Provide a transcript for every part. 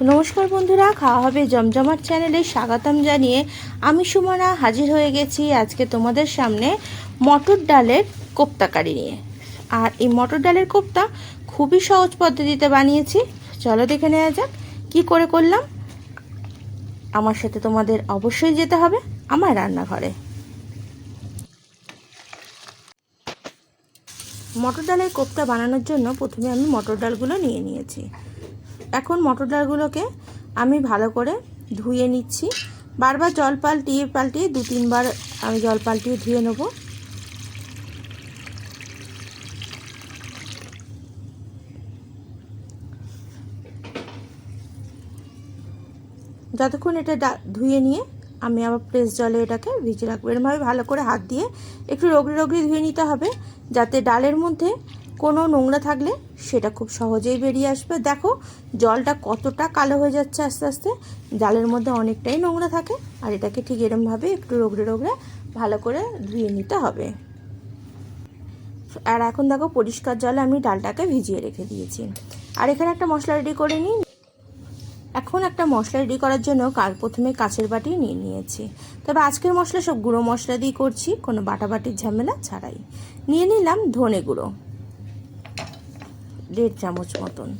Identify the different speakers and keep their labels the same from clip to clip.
Speaker 1: নমস্কার বন্ধুরা, খাওয়া হবে জমজমাট চ্যানেলে স্বাগতম জানিয়ে আমি সুমনা হাজির হয়ে গেছি আজকে তোমাদের সামনে মটর ডালের কোপ্তাকারি নিয়ে। আর এই মটর ডালের কোপ্তা খুবই সহজ পদ্ধতিতে বানিয়েছি। চলো দেখে নেওয়া যাক কী করে করলাম। আমার সাথে তোমাদের অবশ্যই যেতে হবে আমার রান্নাঘরে। মটর ডালের কোপ্তা বানানোর জন্য প্রথমে আমি মটর ডালগুলো নিয়ে নিয়েছি। এখন মটর ডালগুলোকে আমি ভালো করে ধুয়ে নিচ্ছি। বারবার জল পাল্টিয়ে পাল্টিয়ে দু তিনবার আমি জল পাল্টিয়ে ধুয়ে নেব। যতক্ষণ এটা ধুয়ে নিয়ে আমি আবার প্রেস জলে এটাকে ভিজে রাখব। এরমভাবে ভালো করে হাত দিয়ে একটু রগড়ে রগড়ে ধুয়ে নিতে হবে, যাতে ডালের মধ্যে কোনো নোংরা থাকলে সেটা খুব সহজেই বেরিয়ে আসবে। দেখো, জলটা কতটা কালো হয়ে যাচ্ছে আস্তে আস্তে। জালের মধ্যে অনেকটাই নোংরা থাকে আর এটাকে ঠিক এরমভাবে একটু রোগড়ে রোগড়ে ভালো করে ধুয়ে নিতে হবে। আর এখন দেখো, পরিষ্কার জলে আমি ডালটাকে ভিজিয়ে রেখে দিয়েছি। আর এখানে একটা মশলা রেডি করে নিই। এখন একটা মশলা রেডি করার জন্য কাল প্রথমে কাছের বাটি নিয়ে নিয়েছি। তবে আজকের মশলা সব গুঁড়ো মশলা দিয়ে করছি, কোনো বাটা বাটির ঝামেলা ছাড়াই। নিয়ে নিলাম ধনে গুঁড়ো। দেড় চামচ মতন।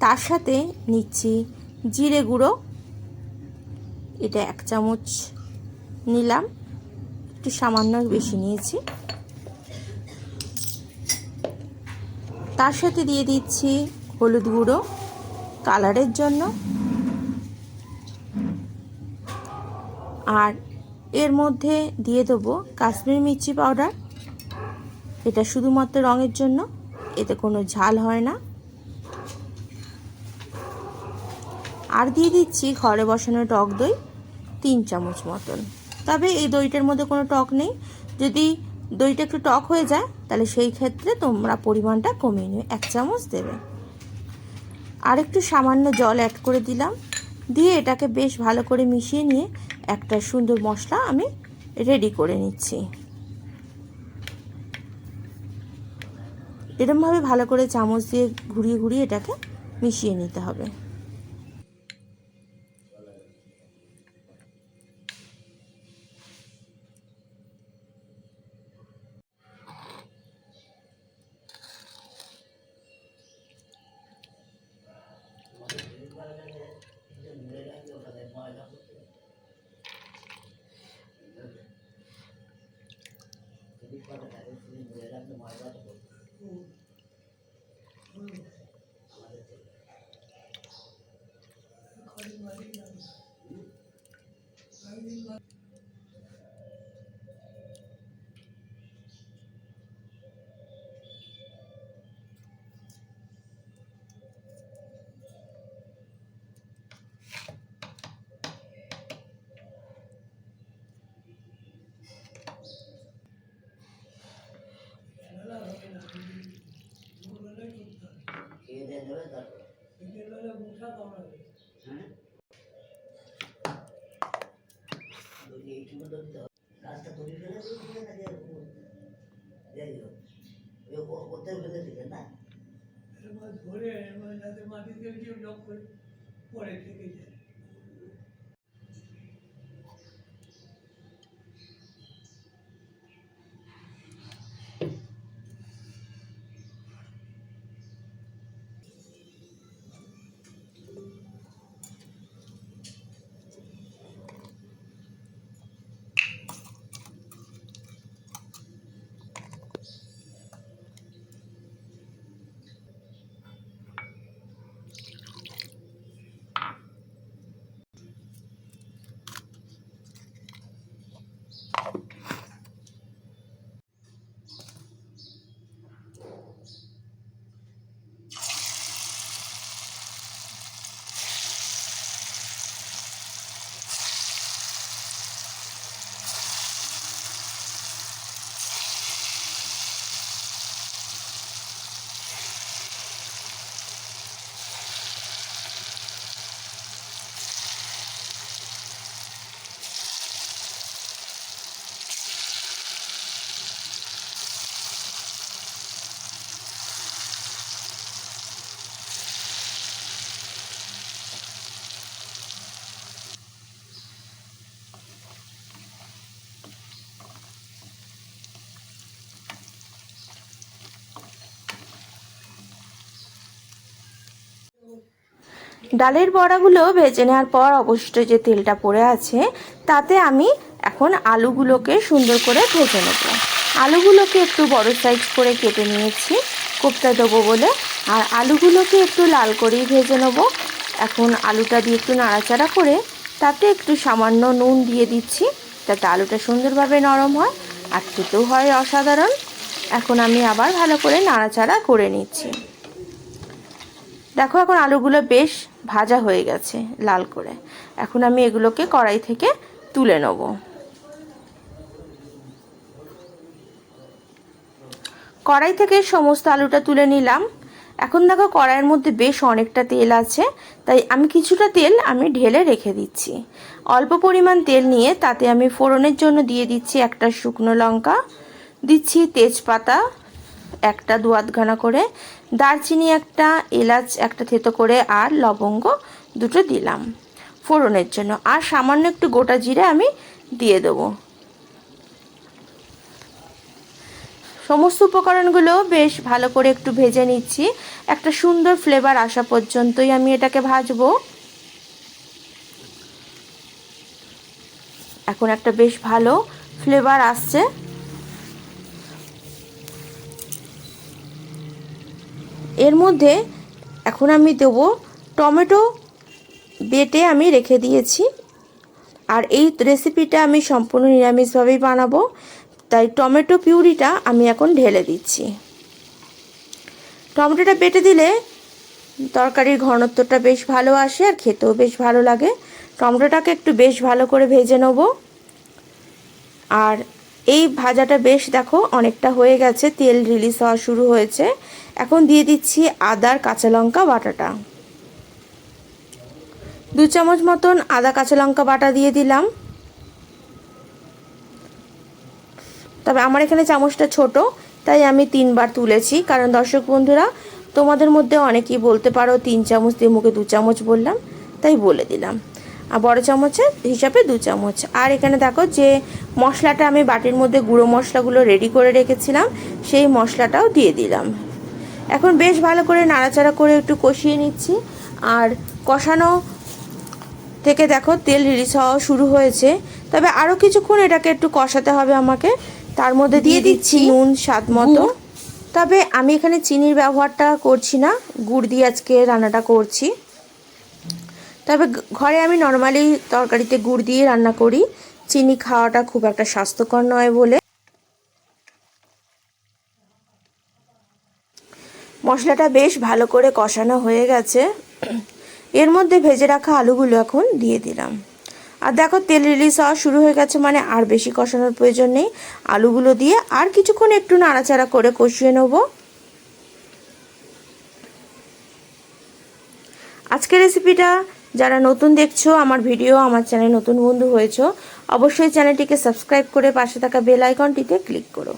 Speaker 1: তার সাথে নিচ্ছি জিরে গুঁড়ো। এটা এক চামচ নিলাম। একটু সামান্য বেশি নিয়েছি। তার সাথে দিয়ে দিচ্ছি হলুদ গুঁড়ো কালারের জন্য। আর এর মধ্যে দিয়ে দেবো কাশ্মীরি মির্চি পাউডার। এটা শুধুমাত্র রঙের জন্য। এতে কোনো ঝাল হয় না। আর দিয়ে দিচ্ছি ঘরে বসানো টক দই তিন চামচ মতন। তবে এই দইটার মধ্যে কোনো টক নেই। যদি দইটা একটু টক হয়ে যায়, তাহলে সেই ক্ষেত্রে তোমরা পরিমাণটা কমিয়ে নেবে এক চামচ দেবে। আর একটু সামান্য জল অ্যাড করে দিলাম। দিয়ে এটাকে বেশ ভালো করে মিশিয়ে নিয়ে একটা সুন্দর মশলা আমি রেডি করে নিচ্ছি। এরমভাবে ভালো করে চামচ দিয়ে ঘুরিয়ে ঘুরিয়ে এটাকে মিশিয়ে নিতে হবে।
Speaker 2: রাস্তা তৈরি ফেলে যাই হোক ওতে ফেলে দিলেন না
Speaker 3: ধরে মাটিতে কেউ করে পরে থেকে যায়
Speaker 1: ডালের বড়াগুলো ভেজে নেওয়ার পর অবশিষ্ট যে তেলটা পড়ে আছে, তাতে আমি এখন আলুগুলোকে সুন্দর করে ভেজে নেব। আলুগুলোকে একটু বড় সাইজ করে কেটে নিয়েছি, কোপ্তা দেবো বলে। আর আলুগুলোকে একটু লাল করেই ভেজে নেব। এখন আলুটা দিয়ে একটু নাড়াচাড়া করে তাতে একটু সামান্য নুন দিয়ে দিচ্ছি, যাতে আলুটা সুন্দরভাবে নরম হয় আর খেতেও হয় অসাধারণ। এখন আমি আবার ভালো করে নাড়াচাড়া করে নিচ্ছি। দেখো এখন আলুগুলো বেশ ভাজা হয়ে গেছে লাল করে। এখন আমি এগুলোকে কড়াই থেকে তুলে নেব। কড়াই থেকে সমস্ত আলুটা তুলে নিলাম। এখন দেখো কড়াইয়ের মধ্যে বেশ অনেকটা তেল আছে, তাই আমি কিছুটা তেল আমি ঢেলে রেখে দিচ্ছি। অল্প পরিমাণ তেল নিয়ে তাতে আমি ফোড়নের জন্য দিয়ে দিচ্ছি একটা শুকনো লঙ্কা, দিচ্ছি তেজপাতা একটা দু আধখানা করে দারচিনি একটা, এলাচ একটা থেতো করে আর লবঙ্গ দুটো দিলাম ফোড়নের জন্য। আর সামান্য একটু গোটা জিরে আমি দিয়ে দেবো। সমস্ত উপকরণগুলো বেশ ভালো করে একটু ভেজে নিচ্ছি। একটা সুন্দর ফ্লেভার আসা পর্যন্তই আমি এটাকে ভাজবো। এখন একটা বেশ ভালো ফ্লেভার আসছে। এর মধ্যে এখন আমি দেব টমেটো বেটে আমি রেখে দিয়েছি। আর এই রেসিপিটা আমি সম্পূর্ণ নিরামিষভাবেই বানাবো। তাই টমেটো পিউরিটা আমি এখন ঢেলে দিচ্ছি। টমেটোটা বেটে দিলে তরকারির ঘনত্বটা বেশ ভালো আসে আর খেতেও বেশ ভালো লাগে। টমেটোটাকে একটু বেশ ভালো করে ভেজে নেব। আর এই ভাজাটা বেশ দেখো, অনেকটা হয়ে গেছে, তেল রিলিজ হওয়া শুরু হয়েছে। এখন দিয়ে দিচ্ছি আদার কাঁচা লঙ্কা বাটাটা। দু চামচ মতন আদা কাঁচা লঙ্কা বাটা দিয়ে দিলাম। তবে আমার এখানে চামচটা ছোট, তাই আমি তিনবার তুলেছি। কারণ দর্শক বন্ধুরা, তোমাদের মধ্যে অনেকেই বলতে পারো, তিন চামচ দিয়ে মুখে দু চামচ বললাম, তাই বলে দিলাম। আর বড় চামচের হিসাবে দু চামচ। আর এখানে দেখো যে মশলাটা আমি বাটির মধ্যে গুঁড়ো মশলাগুলো রেডি করে রেখেছিলাম সেই মশলাটাও দিয়ে দিলাম। এখন বেশ ভালো করে নাড়াচাড়া করে একটু কষিয়ে নিচ্ছি। আর কষানো থেকে দেখো তেল রিলিজ হওয়া শুরু হয়েছে। তবে আরও কিছুক্ষণ এটাকে একটু কষাতে হবে আমাকে। তার মধ্যে দিয়ে দিচ্ছি নুন স্বাদ মতো। তবে আমি এখানে চিনির ব্যবহারটা করছি না। গুড় দিয়ে আজকে রান্নাটা করছি। তবে ঘরে আমি নর্মালি তরকারিতে গুড় দিয়ে রান্না করি। চিনি খাওয়াটা খুব একটা স্বাস্থ্যকর নয় বলে। মশলাটা বেশ ভালো করে কষানো হয়ে গেছে। এর মধ্যে ভেজে রাখা আলুগুলো এখন দিয়ে দিলাম। আর দেখো তেল রিলিজ হওয়া শুরু হয়ে গেছে মানে আর বেশি কষানোর প্রয়োজন নেই। আলুগুলো দিয়ে আর কিছুক্ষণ একটু নাড়াচাড়া করে কষিয়ে নেব। আজকের রেসিপিটা যারা নতুন দেখছ, আমার ভিডিও, আমার চ্যানেল নতুন বন্ধু হয়েছো, অবশ্যই চ্যানেলটিকে সাবস্ক্রাইব করে পাশে থাকা বেল আইকনটিতে ক্লিক করো।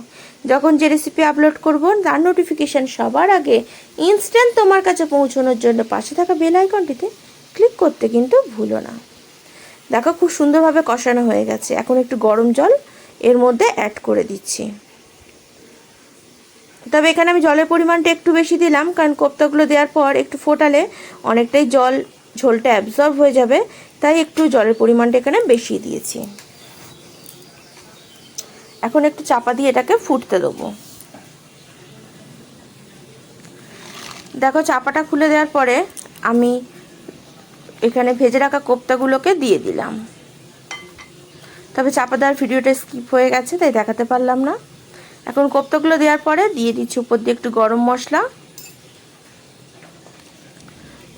Speaker 1: যখন যে রেসিপি আপলোড করব, তার নোটিফিকেশান সবার আগে ইনস্ট্যান্ট তোমার কাছে পৌঁছানোর জন্য পাশে থাকা বেল আইকনটিতে ক্লিক করতে কিন্তু ভুলো না। দেখো, খুব সুন্দরভাবে কষানো হয়ে গেছে। এখন একটু গরম জল এর মধ্যে অ্যাড করে দিচ্ছি। তবে এখানে আমি জলের পরিমাণটা একটু বেশি দিলাম, কারণ কোপ্তাগুলো দেওয়ার পর একটু ফোটালে অনেকটাই জল ঝোলটা অ্যাবজর্ব হয়ে যাবে, তাই একটু জলের পরিমাণটা এখানে বেশি দিয়েছি। এখন একটু চাপা দিয়ে এটাকে ফুটতে দেবো। দেখো চাপাটা খুলে দেওয়ার পরে আমি এখানে ভেজে রাখা কোপ্তাগুলোকে দিয়ে দিলাম। তবে চাপা দেওয়ার ভিডিওটা স্কিপ হয়ে গেছে, তাই দেখাতে পারলাম না। এখন কোপ্তাগুলো দেওয়ার পরে দিয়ে দিচ্ছি উপর দিয়ে একটু গরম মশলা।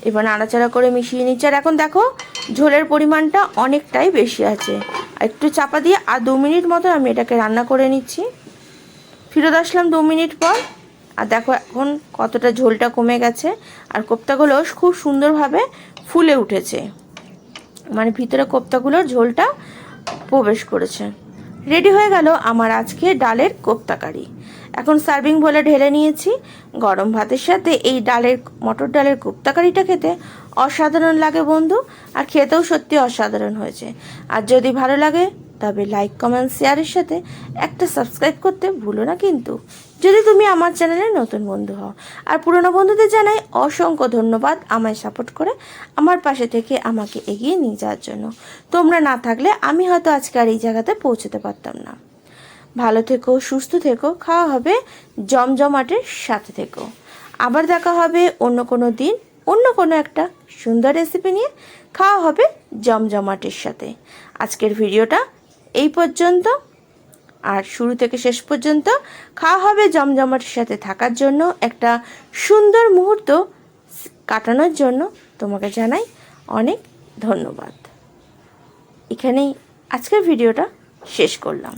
Speaker 1: এবার নাড়াচাড়া করে মিশিয়ে নিচ্ছি। আর এখন দেখো, ঝোলের পরিমাণটা অনেকটাই বেশি আছে। একটু চাপা দিয়ে আর দু মিনিট মতো আমি এটাকে রান্না করে নিচ্ছি। ফিরত আসলাম দু মিনিট পর। আর দেখো এখন কতটা ঝোলটা কমে গেছে। আর কোপ্তাগুলো খুব সুন্দরভাবে ফুলে উঠেছে। মানে ভিতরে কোপ্তাগুলোর ঝোলটা প্রবেশ করেছে। রেডি হয়ে গেল আমার আজকে ডালের কোপ্তা কারি। এখন সার্ভিং বলে ঢেলে নিয়েছি। গরম ভাতের সাথে এই ডালের, মটর ডালের কোপ্তা কারিটা খেতে অসাধারণ লাগে বন্ধু, আর খেতেও সত্যি অসাধারণ হয়েছে। আর যদি ভালো লাগে, তবে লাইক কমেন্ট শেয়ারের সাথে একটা সাবস্ক্রাইব করতে ভুলো না কিন্তু। যদি তুমি আমার চ্যানেলে নতুন বন্ধু হও, আর পুরনো বন্ধুদের জানাই অসংখ্য ধন্যবাদ আমায় সাপোর্ট করে আমার পাশে থেকে আমাকে এগিয়ে নিয়ে যাওয়ার জন্য। তোমরা না থাকলে আমি হয়তো আজকে আর এই জায়গাতে পৌঁছতে পারতাম না। ভালো থেকো, সুস্থ থেকো, খাওয়া হবে জমজমাটের সাথে থেকো। আবার দেখা হবে অন্য কোনো দিন, অন্য কোনো একটা সুন্দর রেসিপি নিয়ে। খাওয়া হবে জমজমাটের সাথে। আজকের ভিডিওটা এই পর্যন্ত। আর শুরু থেকে শেষ পর্যন্ত খাওয়া হবে জমজমাটের সাথে থাকার জন্য, একটা সুন্দর মুহূর্ত কাটানোর জন্য তোমাকে জানাই অনেক ধন্যবাদ। এখানেই আজকের ভিডিওটা শেষ করলাম।